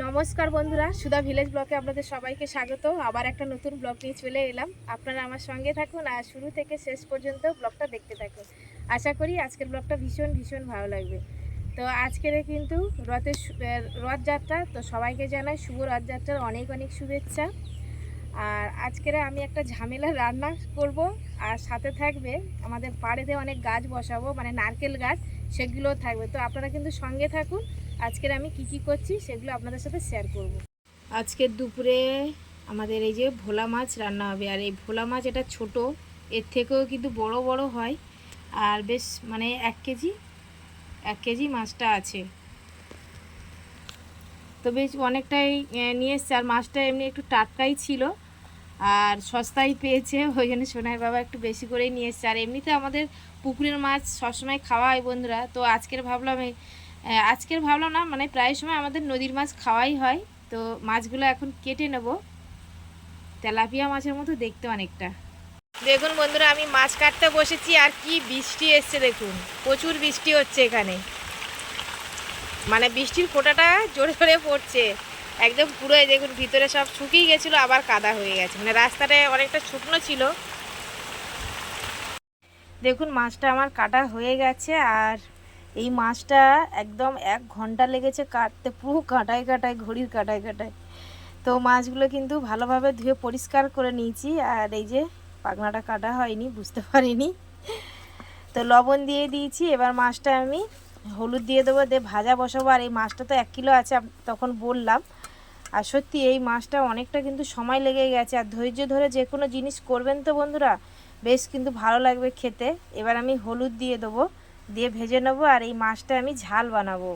নমস্কার বন্ধুরা, সুধা ভিলেজ ব্লকে আপনাদের সবাইকে স্বাগত। আবার একটা নতুন ব্লগ নিয়ে চলে এলাম। আপনারা আমার সঙ্গে থাকুন আর শুরু থেকে শেষ পর্যন্ত ব্লগটা দেখতে থাকুন। আশা করি আজকের ব্লগটা ভীষণ ভীষণ ভালো লাগবে। তো আজকের কিন্তু রথের রথযাত্রা, তো সবাইকে জানাই শুভ রথযাত্রার অনেক অনেক শুভেচ্ছা। আর আজকের আমি একটা ঝামেলা রান্না করব, আর সাথে থাকবে আমাদের পাড়েতে অনেক গাছ বসাবো মানে নারকেল গাছ সেগুলো থাকবে। তো আপনারা কিন্তু সঙ্গে থাকুন আজকের আমি কি কি করছি সেগুলো আপনাদের সাথে শেয়ার করব। আজকের দুপুরে আমাদের এই যে ভোলা মাছ রান্না হবে, আর এই ভোলা মাছ এটা ছোট, এর থেকেও কিন্তু বড় বড় হয়। আর বেশ মানে এক কেজি এক কেজি মাছটা আছে। তো বেশ অনেকটাই নিয়ে এসছে। আর মাছটা এমনি একটু টাটকাই ছিল, আর সস্তায় পেয়েছে, ওই জন্য সোনার বাবা একটু বেশি করেই নিয়ে এসছে। আর এমনিতে আমাদের পুকুরের মাছ সবসময় খাওয়া হয় বন্ধুরা, তো আজকের ভাবলাম আজকের ভাবলাম না মানে প্রায় সময় আমাদের নদীর মাছ খাওয়াই হয়, তো মাছগুলো এখন কেটে নেব। তেলাপিয়া মাছের মতো দেখতে অনেকটা। দেখুন বন্ধুরা, আমি মাছ কাটতে বসেছি, আর কি বৃষ্টি এসছে দেখুন। প্রচুর বৃষ্টি হচ্ছে এখানে। মানে বৃষ্টির ফোঁটাটা জোরে জোরে পড়ছে। একদম পুরো দেখুন, ভিতরে সব শুকিয়ে গেছিল, আবার কাদা হয়ে গেছে। মানে রাস্তাটা অনেকটা শুকনো ছিল। দেখুন, মাছটা আমার কাটা হয়ে গেছে, আর এই মাছটা একদম এক ঘণ্টা লেগেছে কাটতে, পুরো কাটায় কাটায়, ঘড়ির কাটায় কাটায়। তো মাছগুলো কিন্তু ভালোভাবে ধুয়ে পরিষ্কার করে নিয়েছি, আর এই যে পাখনাটা কাটা হয়নি, বুঝতে পারিনি। তো লবণ দিয়ে দিয়েছি, এবার মাছটা আমি হলুদ দিয়ে দেবো, দিয়ে ভাজা বসাবো, আর এই মাছটা তো এক কিলো আছে তখন বললাম। আর সত্যি এই মাছটা অনেকটা কিন্তু সময় লেগে গেছে, আর ধৈর্য ধরে যে কোনো জিনিস করবেন তো বন্ধুরা, বেশ কিন্তু ভালো লাগবে খেতে। এবার আমি হলুদ দিয়ে দেবো। দিয়ে ভেজে নেব আর এই মাছটা আমি ঝাল বানাবো।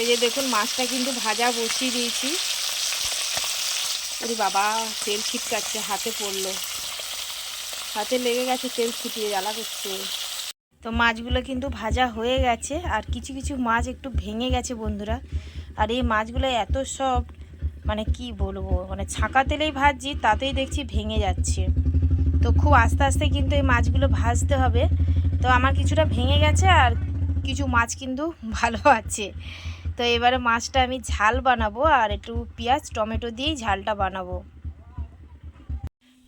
এই যে দেখুন, মাছটা কিন্তু ভাজা বসিয়ে দিয়েছি। আরে বাবা, তেল ছিটকাচ্ছে, হাতে পড়ল। হাতে লেগে গেছে, তেল ছিটিয়ে জ্বালা করছে। তো মাছগুলো কিন্তু ভাজা হয়ে গেছে, আর কিছু কিছু মাছ একটু ভেঙে গেছে বন্ধুরা। আর এই মাছগুলো এত সব মানে কি বলব মানে ছাঁকা তেলেই ভাজছি, তাতেই দেখছি ভেঙে যাচ্ছে। তো খুব আস্তে আস্তে কিন্তু এই মাছগুলো ভাজতে হবে। তো আমার কিছুটা ভেঙে গেছে আর কিছু মাছ কিন্তু ভালো আছে। তো এবারে মাছটা আমি ঝাল বানাবো আর একটু পেঁয়াজ, টমেটো দিয়েই ঝালটা বানাবো।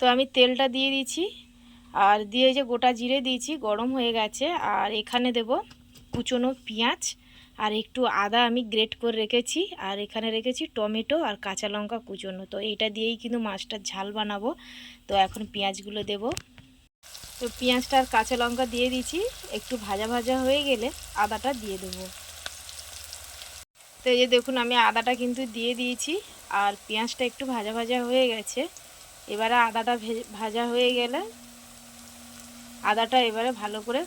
তো আমি তেলটা দিয়ে দিয়েছি আর দিয়ে যে গোটা জিরে দিয়েছি, গরম হয়ে গেছে। আর এখানে দেব কুচনো পেঁয়াজ আর একটু আদা আমি গ্রেট করে রেখেছি আর এখানে রেখেছি টমেটো আর কাঁচা লঙ্কা কুচনো। তো এইটা দিয়েই কিন্তু মাছটার ঝাল বানাবো। তো এখন পেঁয়াজগুলো দেব। তো পেঁয়াজটা আর কাঁচা লঙ্কা দিয়ে দিচ্ছি একটু ভাজা ভাজা হয়ে গেলে আদাটা দিয়ে দেবো। তো এই যে দেখুন, আমি আদাটা কিন্তু দিয়ে দিয়েছি আর পেঁয়াজটা একটু ভাজা ভাজা হয়ে গেছে। এবারে আদাটা ভাজা হয়ে গেলে আদাটা এবারে ভালো করে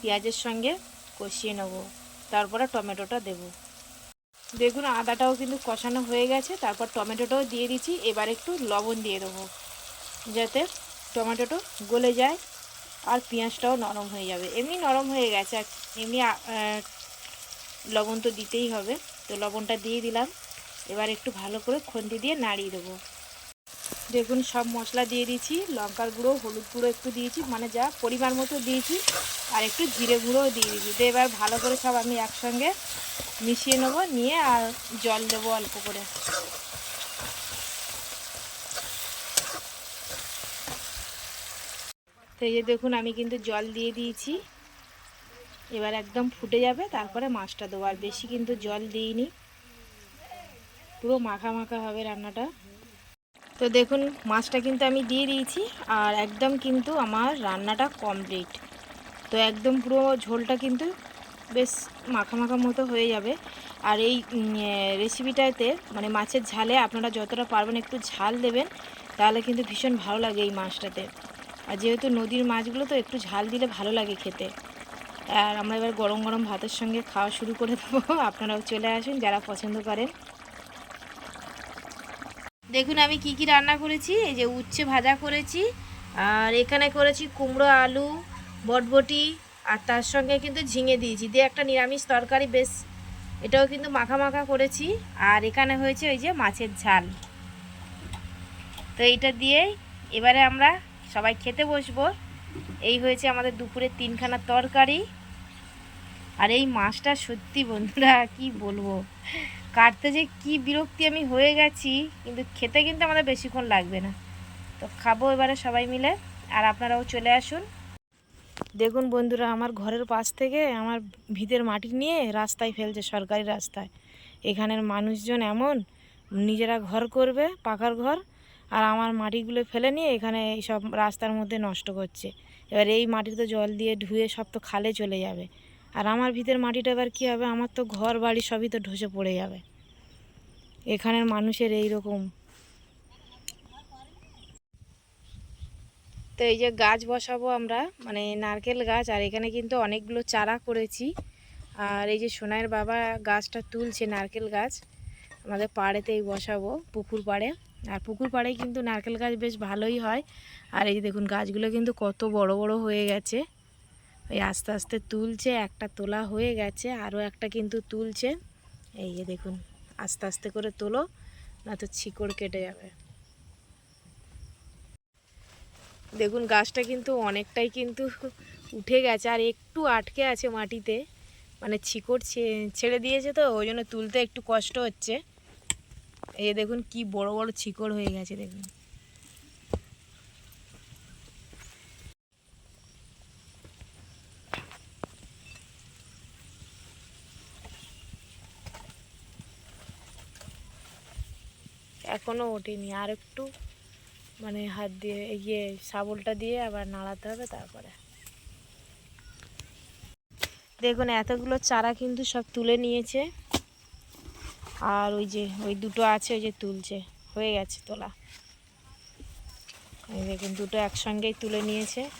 পেঁয়াজের সঙ্গে কষিয়ে নেব। তারপরে টমেটোটা দেব। দেখুন, আদাটাও কিন্তু কষানো হয়ে গেছে। তারপর টমেটোটাও দিয়ে দিচ্ছি এবার একটু লবণ দিয়ে দেবো, যাতে টমেটোটা গলে যায় আর পেঁয়াজটাও নরম হয়ে যাবে। এমনি নরম হয়ে গেছে আর এমনি লবণ তো দিতেই হবে। তো লবণটা দিয়ে দিলাম। এবার একটু ভালো করে খুন্তি দিয়ে নাড়িয়ে দেবো। দেখুন, সব মশলা দিয়ে দিয়েছি। লঙ্কার গুঁড়ো, হলুদ গুঁড়ো একটু দিয়েছি। মানে যা পরিমাণ মতো দিয়েছি। আর একটু জিরে গুঁড়োও দিয়ে দিয়েছি। দিয়ে এবার ভালো করে সব আমি একসঙ্গে মিশিয়ে নেব, নিয়ে আর জল দেবো অল্প করে। তো এই যে দেখুন, আমি কিন্তু জল দিয়ে দিয়েছি। এবার একদম ফুটে যাবে, তারপরে মাছটা দেবো। আর বেশি কিন্তু জল দিইনি। পুরো মাখা মাখা হবে রান্নাটা। তো দেখুন, মাছটা কিন্তু আমি দিয়ে দিয়েছি, আর একদম কিন্তু আমার রান্নাটা কমপ্লিট তো একদম পুরো ঝোলটা কিন্তু বেশ মাখা মাখা মতো হয়ে যাবে। আর এই রেসিপিটাতে মানে মাছের ঝালে আপনারা যতটা পারবেন একটু ঝাল দেবেন, তাহলে কিন্তু ভীষণ ভালো লাগে এই মাছটাতে। আর যেহেতু নদীর মাছগুলো তো একটু ঝাল দিলে ভালো লাগে খেতে। আর আমরা এবার গরম গরম ভাতের সঙ্গে খাওয়া শুরু করে দেবো। আপনারাও চলে আসুন যারা পছন্দ করেন। দেখুন, আমি কি কি রান্না করেছি? এই যে উচ্ছে ভাজা করেছি, আর এখানে করেছি কুমড়ো, আলু, বটবটি, আর তার সঙ্গে কিন্তু ঝিঙে দিয়েছি। দিয়ে একটা নিরামিষ তরকারি, বেশ, এটাও কিন্তু মাখা মাখা করেছি। আর এখানে হয়েছে ওই যে মাছের ঝাল। তো এইটা দিয়েই এবারে আমরা সবাই খেতে বসবো। এই হয়েছে আমাদের দুপুরে তিনখানা তরকারি। আর এই মাছটা সত্যি বন্ধুরা, কি বলব? কাটতে যে কি বিরক্তি আমি হয়ে গেছি, কিন্তু খেতে কিন্তু আমাদের বেশিক্ষণ লাগবে না। তো খাব এবারে সবাই মিলে, আর আপনারাও চলে আসুন। দেখুন বন্ধুরা, আমার ঘরের পাশ থেকে আমার ভিতের মাটি নিয়ে রাস্তায় ফেলছে, সরকারি রাস্তায়। এখানের মানুষজন এমন, নিজেরা ঘর করবে, পাকার ঘর আর আমার মাটিগুলো ফেলে নিয়ে এখানে সব রাস্তার মধ্যে নষ্ট করছে। এবার এই মাটি তো জল দিয়ে ধুয়ে সব তো খালে চলে যাবে। আর আমার ভিতের মাটিটা এবার কী হবে? আমার তো ঘর, বাড়ি সবই তো ঢসে পড়ে যাবে। এখানের মানুষের এই রকম তো এই যে গাছ বসাবো আমরা মানে নারকেল গাছ, আর এখানে কিন্তু অনেকগুলো চারা করেছি। আর এই যে সোনাইয়ের বাবা গাছটা তুলছে, নারকেল গাছ। আমাদের পাড়েতেই বসাবো, পুকুর পাড়ে। আর পুকুর পাড়ে কিন্তু নারকেল গাছ বেশ ভালোই হয়। আর এই দেখুন, গাছগুলো কিন্তু কত বড় বড় হয়ে গেছে। ওই আস্তে আস্তে তুলছে, একটা তোলা হয়ে গেছে, আরও একটা কিন্তু তুলছে। এই যে দেখুন, আস্তে আস্তে করে তোলো, না তো শিকড় কেটে যাবে। দেখুন, গাছটা কিন্তু অনেকটাই কিন্তু উঠে গেছে, আর একটু আটকে আছে মাটিতে। মানে শিকড় ছে- ছেড়ে দিয়েছে তো, ওই জন্য তুলতে একটু কষ্ট হচ্ছে। এই দেখুন কি বড় বড় শিকড় হয়ে গেছে, দেখুন। এখনও ওঠেনি। আর একটু মানে হাত দিয়ে ইয়ে শাবলটা দিয়ে আবার নাড়াতে হবে তারপরে। দেখুন, এতগুলো চারা কিন্তু সব তুলে নিয়েছে। আর ওই যে, ওই দুটো আছে, ওই যে তুলছে। হয়ে গেছে তোলা। এই দেখুন, দুটো একসঙ্গেই তুলে নিয়েছে।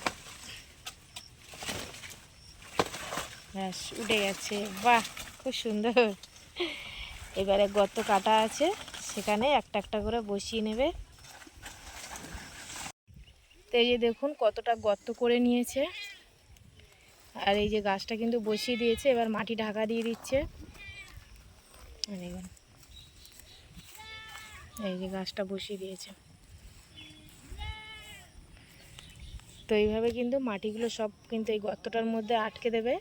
ব্যাস, উঠে গেছে। বাহ, খুব সুন্দর। এবারে গর্ত কাটা আছে। সেখানে একটা একটা করে বসিয়ে নেবে। তো এই যে দেখুন, কতটা গর্ত করে নিয়েছে। আর এই যে গাছটা কিন্তু বসিয়ে দিয়েছে। এবার মাটি ঢাকা দিয়ে দিচ্ছে। এই যে গাছটা বসিয়ে দিয়েছে। তো এইভাবে কিন্তু মাটিগুলো সব কিন্তু এই গর্তটার মধ্যে আটকে দেবে।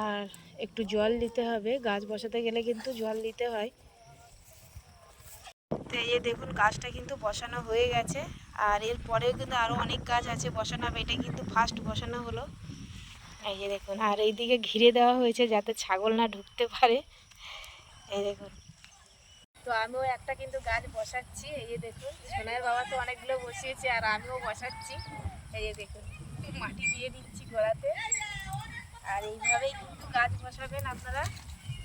আর একটু জল দিতে হবে। গাছ বসাতে গেলে কিন্তু জল দিতে হয়। তো এই দেখুন, গাছটা কিন্তু বসানো হয়ে গেছে। আর এরপরেও কিন্তু আরও অনেক গাছ আছে বসানো হবে। এটা কিন্তু ফার্স্ট বসানো হলো। এই যে দেখুন, আর এইদিকে ঘিরে দেওয়া হয়েছে যাতে ছাগল না ঢুকতে পারে। এই দেখুন। তো আমিও একটা কিন্তু গাছ বসাচ্ছি, এই যে দেখুন। সোনার বাবা তো অনেকগুলো বসিয়েছে, আর আমিও বসাচ্ছি। এই যে দেখুন, মাটি দিয়ে দিচ্ছি গোড়াতে আর এইভাবেই কিন্তু গাছ বসাবেন আপনারা,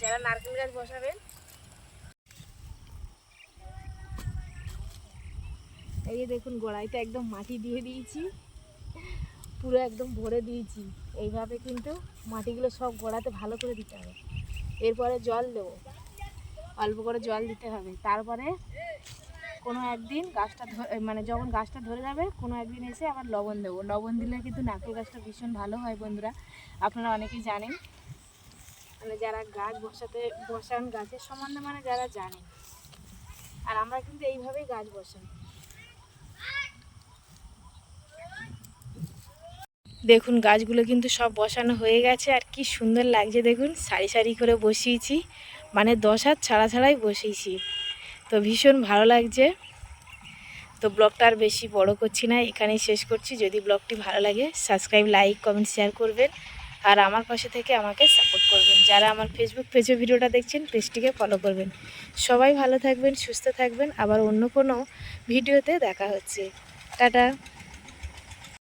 যারা নারকেল গাছ বসাবেন। এই যে দেখুন, গোড়াইতে একদম মাটি দিয়ে দিয়েছি। পুরো একদম ভরে দিয়েছি। এইভাবে কিন্তু মাটিগুলো সব গোড়াতে ভালো করে দিতে হবে। এরপরে জল দেবো। অল্প করে জল দিতে হবে। তারপরে কোনো একদিন গাছটা মানে যখন গাছটা ধরে যাবে, কোনো একদিন এসে আবার লবণ দেবো। লবণ দিলে কিন্তু নারকেল গাছটা ভীষণ ভালো হয় বন্ধুরা। আপনারা অনেকেই জানেন। মানে যারা গাছ বসাতে, বসান গাছের সম্বন্ধে মানে যারা জানেন। আর আমরা কিন্তু এইভাবেই গাছ বসাই। দেখুন, গাছগুলো কিন্তু সব বসানো হয়ে গেছে। আর কি সুন্দর লাগছে দেখুন, সারি সারি করে বসিয়েছি। মানে দশ হাত ছাড়া ছাড়াই বসিয়েছি তো ভীষণ ভালো লাগছে। তো ব্লগটা আর বেশি বড় করছি না, এখানেই শেষ করছি। যদি ব্লগটি ভালো লাগে সাবস্ক্রাইব লাইক কমেন্ট শেয়ার করবেন। আর আমার পাশে থেকে আমাকে সাপোর্ট করবেন। যারা আমার ফেসবুক পেজে ভিডিওটা দেখছেন পেজটিকে ফলো করবেন। সবাই ভালো থাকবেন, সুস্থ থাকবেন। আবার অন্য কোনো ভিডিওতে দেখা হচ্ছে। টাটা।